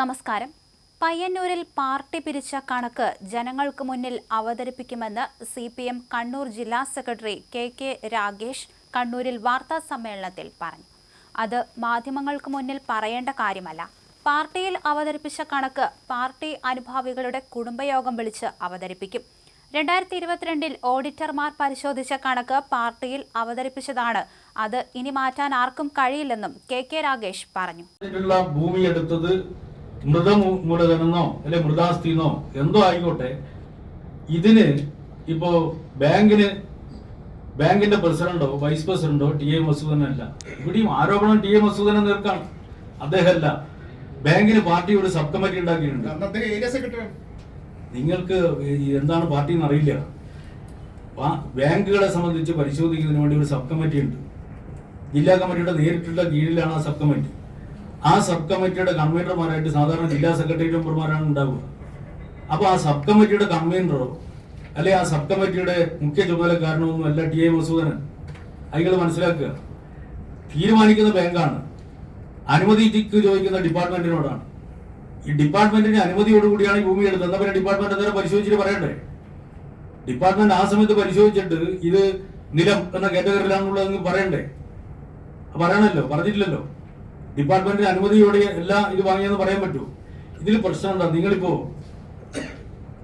നമസ്കാരം. പയ്യന്നൂരിൽ പാർട്ടി പിരിച്ച കണക്ക് ജനങ്ങൾക്ക് മുന്നിൽ അവതരിപ്പിക്കുമെന്ന് സി പി എം കണ്ണൂർ ജില്ലാ സെക്രട്ടറി കെ കെ രാഗേഷ് കണ്ണൂരിൽ വാർത്താ സമ്മേളനത്തിൽ പറഞ്ഞു. അത് മാധ്യമങ്ങൾക്ക് മുന്നിൽ പറയേണ്ട കാര്യമല്ല. പാർട്ടിയിൽ അവതരിപ്പിച്ച കണക്ക് പാർട്ടി അനുഭാവികളുടെ കുടുംബയോഗം വിളിച്ച് അവതരിപ്പിക്കും. രണ്ടായിരത്തി ഇരുപത്തിരണ്ടിൽ ഓഡിറ്റർമാർ പരിശോധിച്ച കണക്ക് പാർട്ടിയിൽ അവതരിപ്പിച്ചതാണ്. അത് ഇനി മാറ്റാൻ ആർക്കും കഴിയില്ലെന്നും കെ കെ രാഗേഷ് പറഞ്ഞു. ഭൂമി മൃതമൂലധനെന്നോ അല്ലെ മൃതാസ്തിന്നോ എന്തോ ആയിക്കോട്ടെ ഇതിന് ഇപ്പോ ബാങ്കിന് ബാങ്കിന്റെ പ്രസിഡന്റോ വൈസ് പ്രസിഡന്റോ ടി എ മസൂദനല്ല ഇവിടെയും ആരോപണം ടി എ മസൂദനെ തീർക്കാണ് അദ്ദേഹമല്ല ബാങ്കിന് പാർട്ടി ഒരു സബ് കമ്മിറ്റി ഉണ്ടാക്കിയിട്ടുണ്ട്. നിങ്ങൾക്ക് എന്താണ് പാർട്ടി എന്ന് അറിയില്ല ബാങ്കുകളെ സംബന്ധിച്ച് പരിശോധിക്കുന്നതിന് വേണ്ടി ഒരു സബ് കമ്മിറ്റി ഉണ്ട് ജില്ലാ കമ്മിറ്റിയുടെ നേരിട്ടുള്ള കീഴിലാണ് ആ സബ് കമ്മിറ്റി. ആ സബ് കമ്മിറ്റിയുടെ കൺവീനർമാരായിട്ട് സാധാരണ ജില്ലാ സെക്രട്ടറി മെമ്പർമാരാണ് ഉണ്ടാവുക. അപ്പോൾ ആ സബ് കമ്മിറ്റിയുടെ കൺവീനറോ അല്ലെ ആ സബ് കമ്മിറ്റിയുടെ മുഖ്യ ചുമതലക്കാരനോ ഒന്നും അല്ല ടി എ മസൂദനൻ. അയാൾ മനസ്സിലാക്കുക. തീരുമാനിക്കുന്ന ബാങ്കാണ്. അനുമതിക്ക് ചോദിക്കുന്ന ഡിപ്പാർട്ട്മെന്റിനോടാണ്. ഈ ഡിപ്പാർട്ട്മെന്റിന് അനുമതിയോടുകൂടിയാണ് ഈ ഭൂമി എടുത്തത്. എന്നാ പിന്നെ ഡിപ്പാർട്ട്മെന്റ് അന്നേരം പരിശോധിച്ചിട്ട് പറയണ്ടേ? ഡിപ്പാർട്ട്മെന്റ് ആ സമയത്ത് പരിശോധിച്ചിട്ട് ഇത് നിലം എന്ന കാറ്റഗറിയിലാണെന്നുള്ളത് പറയണ്ടേ? പറയണല്ലോ പറഞ്ഞിട്ടില്ലല്ലോ. ഡിപ്പാർട്ട്മെന്റിന്റെ അനുമതിയോടെ എല്ലാ ഇത് വാങ്ങിയെന്ന് പറയാൻ പറ്റുമോ ഇതിൽ പ്രശ്നം എന്താ? നിങ്ങളിപ്പോ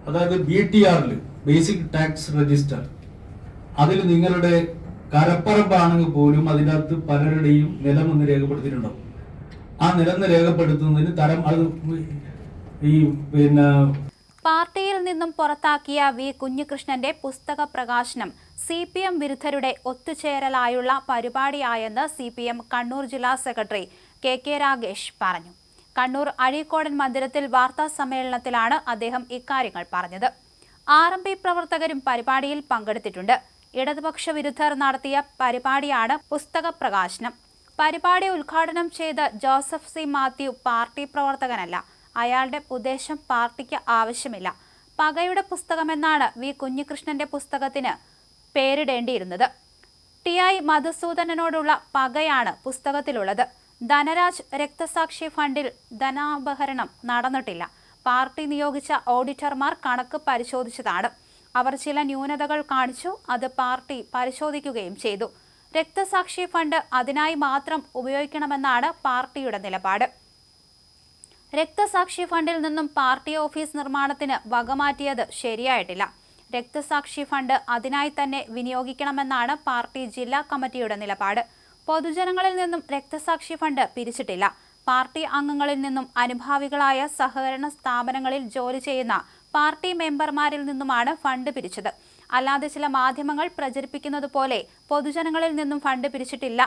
അതായത് ബി ടി ആറിൽ ബേസിക് ടാക്സ് രജിസ്റ്റർ അതിൽ നിങ്ങളുടെ കരപ്പറമ്പാണെങ്കിൽ പോലും അതിനകത്ത് പലരുടെയും നിലം ഒന്ന് രേഖപ്പെടുത്തിയിട്ടുണ്ടാവും. ആ നിലന്ന് രേഖപ്പെടുത്തുന്നതിന് തരം അത് ഈ പിന്നെ പാർട്ടിയിൽ നിന്നും പുറത്താക്കിയ വി കുഞ്ഞികൃഷ്ണന്റെ പുസ്തക പ്രകാശനം സി പി എം വിരുദ്ധരുടെ ഒത്തുചേരലായുള്ള പരിപാടിയായെന്ന് സി പി എം കണ്ണൂർ ജില്ലാ സെക്രട്ടറി കെ കെ രാഗേഷ് പറഞ്ഞു. കണ്ണൂർ അഴീക്കോടൻ മന്ദിരത്തിൽ വാർത്താ സമ്മേളനത്തിലാണ് അദ്ദേഹം ഇക്കാര്യങ്ങൾ പറഞ്ഞത്. ആർ എം പി പ്രവർത്തകരും പരിപാടിയിൽ പങ്കെടുത്തിട്ടുണ്ട്. ഇടതുപക്ഷ വിരുദ്ധർ നടത്തിയ പരിപാടിയാണ് പുസ്തക പ്രകാശനം. പരിപാടി ഉദ്ഘാടനം ചെയ്ത ജോസഫ് സി മാത്യു പാർട്ടി പ്രവർത്തകനല്ല. അയാളുടെ ഉദ്ദേശം പാർട്ടിക്ക് ആവശ്യമില്ല. പകയുടെ പുസ്തകമെന്നാണ് വി കുഞ്ഞികൃഷ്ണന്റെ പുസ്തകത്തിന് പേരിടേണ്ടിയിരുന്നത്. ടി ഐ മധുസൂദനനോടുള്ള പകയാണ് പുസ്തകത്തിലുള്ളത്. ധനരാജ് രക്തസാക്ഷി ഫണ്ടിൽ ധനാപഹരണം നടന്നിട്ടില്ല. പാർട്ടി നിയോഗിച്ച ഓഡിറ്റർമാർ കണക്ക് പരിശോധിച്ചതാണ്. അവർ ചില ന്യൂനതകൾ കാണിച്ചു അത് പാർട്ടി പരിശോധിക്കുകയും ചെയ്തു. രക്തസാക്ഷി ഫണ്ട് അതിനായി മാത്രം ഉപയോഗിക്കണമെന്നാണ് പാർട്ടിയുടെ നിലപാട്. രക്തസാക്ഷി ഫണ്ടിൽ നിന്നും പാർട്ടി ഓഫീസ് നിർമ്മാണത്തിന് വകമാറ്റിയത് ശരിയായിട്ടില്ല. രക്തസാക്ഷി ഫണ്ട് അതിനായി തന്നെ വിനിയോഗിക്കണമെന്നാണ് പാർട്ടി ജില്ലാ കമ്മിറ്റിയുടെ നിലപാട്. പൊതുജനങ്ങളിൽ നിന്നും രക്തസാക്ഷി ഫണ്ട് പിരിച്ചിട്ടില്ല. പാർട്ടി അംഗങ്ങളിൽ നിന്നും അനുഭാവികളായ സഹകരണ സ്ഥാപനങ്ങളിൽ ജോലി ചെയ്യുന്ന പാർട്ടി മെമ്പർമാരിൽ നിന്നുമാണ് ഫണ്ട് പിരിച്ചത്. അല്ലാതെ ചില മാധ്യമങ്ങൾ പ്രചരിപ്പിക്കുന്നത് പോലെ പൊതുജനങ്ങളിൽ നിന്നും ഫണ്ട് പിരിച്ചിട്ടില്ല.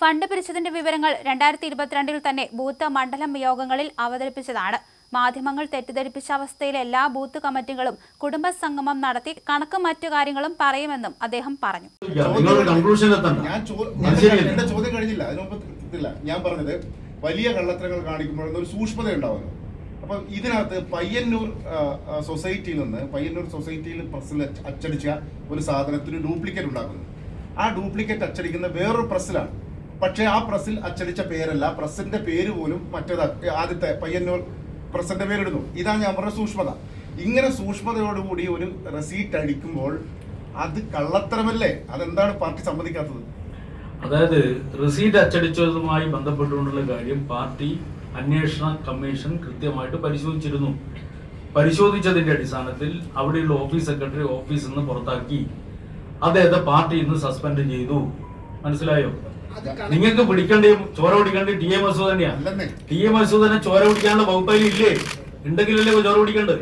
ഫണ്ട് പിരിച്ചതിന്റെ വിവരങ്ങൾ രണ്ടായിരത്തി ഇരുപത്തിരണ്ടിൽ തന്നെ ബൂത്ത് മണ്ഡലം യോഗങ്ങളിൽ അവതരിപ്പിച്ചതാണ്. മാധ്യമങ്ങൾ തെറ്റിദ്ധരിപ്പിച്ച അവസ്ഥയിൽ എല്ലാ ബൂത്ത് കമ്മിറ്റികളും കുടുംബ സംഗമം നടത്തി കണക്കും മറ്റു കാര്യങ്ങളും പറയുമെന്നും അദ്ദേഹം പറഞ്ഞു. ചോദ്യം കഴിഞ്ഞില്ല. ഞാൻ പറഞ്ഞത് വലിയ കള്ളത്തരങ്ങൾ കാണിക്കുമ്പോഴൊന്നും ഒരു സൂക്ഷ്മത ഉണ്ടാവുമല്ലോ അപ്പം ഇതിനകത്ത് പയ്യന്നൂർ സൊസൈറ്റിയിൽ നിന്ന് പയ്യന്നൂർ സൊസൈറ്റിയിൽ പ്രസ്സിൽ അച്ചടിച്ച ഒരു സാധനത്തിന് ഡ്യൂപ്ലിക്കേറ്റ് ഉണ്ടാക്കുന്നു. ആ ഡ്യൂപ്ലിക്കേറ്റ് അച്ചടിക്കുന്ന വേറൊരു പ്രസ്സിലാണ് പക്ഷേ ആ പ്രസ്സിൽ അച്ചടിച്ച പേരല്ല പ്രസ്സിന്റെ പേര് പോലും മറ്റേത് ആദ്യത്തെ പയ്യന്നൂർ പ്രസിന്റെ പേരിടുന്നു. ഇതാണ് ഞാൻ പറഞ്ഞ സൂക്ഷ്മത. ഇങ്ങനെ സൂക്ഷ്മതയോടുകൂടി ഒരു റെസീറ്റ് അടിക്കുമ്പോൾ അത് കള്ളത്തരമല്ലേ? അതെന്താണ് പാർട്ടി സമ്മതിക്കാത്തത്? അതായത് റെസീറ്റ് അച്ചടിച്ചതുമായി ബന്ധപ്പെട്ടുകൊണ്ടുള്ള കാര്യം പാർട്ടി അന്വേഷണ കമ്മീഷൻ കൃത്യമായിട്ട് പരിശോധിച്ചിരുന്നു. പരിശോധിച്ചതിന്റെ അടിസ്ഥാനത്തിൽ അവിടെയുള്ള ഓഫീസ് സെക്രട്ടറി ഓഫീസിൽ നിന്ന് പുറത്താക്കി. അദ്ദേഹത്തെ പാർട്ടി നിന്ന് സസ്പെൻഡ് ചെയ്തു. മനസ്സിലായോ? നിങ്ങൾക്ക് പിടിക്കേണ്ട ചോര പിടിക്കേണ്ട ടി എ മസൂദ് തന്നെയാണ് അല്ലെന്നേ ടി എ മസൂദനെ ചോര പിടിക്കാനുള്ള വകുപ്പായി ഇല്ലേ ഉണ്ടെങ്കിലല്ലേ ചോര പിടിക്കേണ്ടത്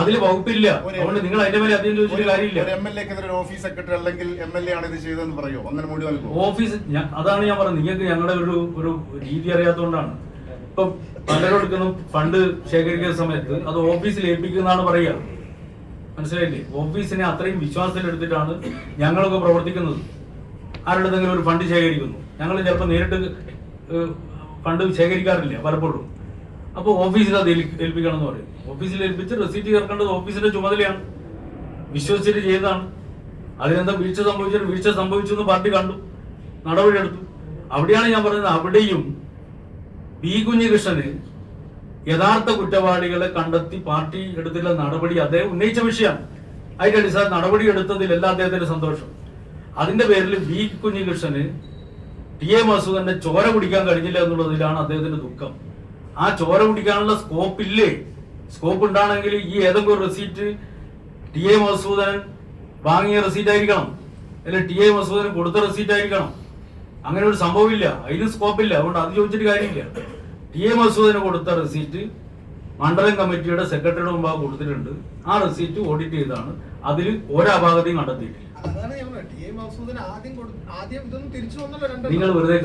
അതിൽ വകുപ്പില്ല. അതുകൊണ്ട് നിങ്ങൾ അതിന്റെ മേലെ അധികം ചോദിച്ചിട്ട് കാര്യമില്ല. ഒരു എം എൽ എക്കെതിരെ ഒരു ഓഫീസ് സെക്രട്ടറി അല്ലെങ്കിൽ എം എൽ എ ആണ് ഇത് ചെയ്തതെന്ന് പറയോ? മൂടി ഓഫീസ് അതാണ് ഞാൻ പറഞ്ഞത്. നിങ്ങൾക്ക് ഞങ്ങളുടെ ഒരു ഒരു രീതി അറിയാത്തതുകൊണ്ടാണ്. ഇപ്പൊ പലരെടുക്കുന്ന ഫണ്ട് ശേഖരിക്കുന്ന സമയത്ത് അത് ഓഫീസിൽ ഏൽപ്പിക്കുന്നതാണ് പറയുക. മനസ്സിലായില്ലേ? ഓഫീസിനെ അത്രയും വിശ്വാസത്തിലെടുത്തിട്ടാണ് ഞങ്ങളൊക്കെ പ്രവർത്തിക്കുന്നത്. ആരുടെതെങ്കിലും ഒരു ഫണ്ട് ശേഖരിക്കുന്നു. ഞങ്ങൾ ചിലപ്പോൾ നേരിട്ട് ഫണ്ട് ശേഖരിക്കാറില്ല പലപ്പോഴും. അപ്പോൾ ഓഫീസിൽ അത് ഏൽപ്പി- ഏൽപ്പിക്കണം എന്ന് പറയും. ഓഫീസിൽ ഏൽപ്പിച്ച് റെസീറ്റ് ചേർക്കേണ്ടത് ഓഫീസിന്റെ ചുമതലയാണ്. വിശ്വസിച്ചിട്ട് ചെയ്തതാണ്. അതിനെന്താ വീഴ്ച സംഭവിച്ചിട്ട് വീഴ്ച സംഭവിച്ചു എന്ന് പാർട്ടി കണ്ടു. നടപടിയെടുത്തു. അവിടെയാണ് ഞാൻ പറയുന്നത് അവിടെയും പി കുഞ്ഞികൃഷ്ണന് യഥാർത്ഥ കുറ്റവാളികളെ കണ്ടെത്തി പാർട്ടി എടുത്തിട്ടുള്ള നടപടി അദ്ദേഹം ഉന്നയിച്ച വിഷയമാണ്. അതിന്റെ അടിസ്ഥാന നടപടി എടുത്തതിലല്ല അദ്ദേഹത്തിന്റെ സന്തോഷം. അതിന്റെ പേരിൽ വി കുഞ്ഞികൃഷ്ണന് ടി എ മസൂദന്റെ ചോര കുടിക്കാൻ കഴിഞ്ഞില്ല എന്നുള്ളതിലാണ് അദ്ദേഹത്തിന്റെ ദുഃഖം. ആ ചോര കുടിക്കാനുള്ള സ്കോപ്പ് ഇല്ലേ? സ്കോപ്പ് ഉണ്ടാണെങ്കിൽ ഈ ഏതെങ്കിലും ഒരു റെസീറ്റ് ടി എ മസൂദൻ വാങ്ങിയ റെസീറ്റ് ആയിരിക്കണം. അല്ലെ ടി എ മസൂദന് കൊടുത്ത റെസീറ്റ് ആയിരിക്കണം. അങ്ങനെ ഒരു സംഭവം ഇല്ല അതിന് സ്കോപ്പ് ഇല്ല. അതുകൊണ്ട് അത് ചോദിച്ചിട്ട് കാര്യമില്ല. ടി എ മസൂദന് കൊടുത്ത റെസീറ്റ് മണ്ഡലം കമ്മിറ്റിയുടെ സെക്രട്ടറിയുടെ മുമ്പാകെ കൊടുത്തിട്ടുണ്ട്. ആ റെസീറ്റ് ഓഡിറ്റ് ചെയ്താണ്. അതിൽ ഒരപാകതയും കണ്ടെത്തിയിട്ടില്ല. നിങ്ങൾ വെറുതെ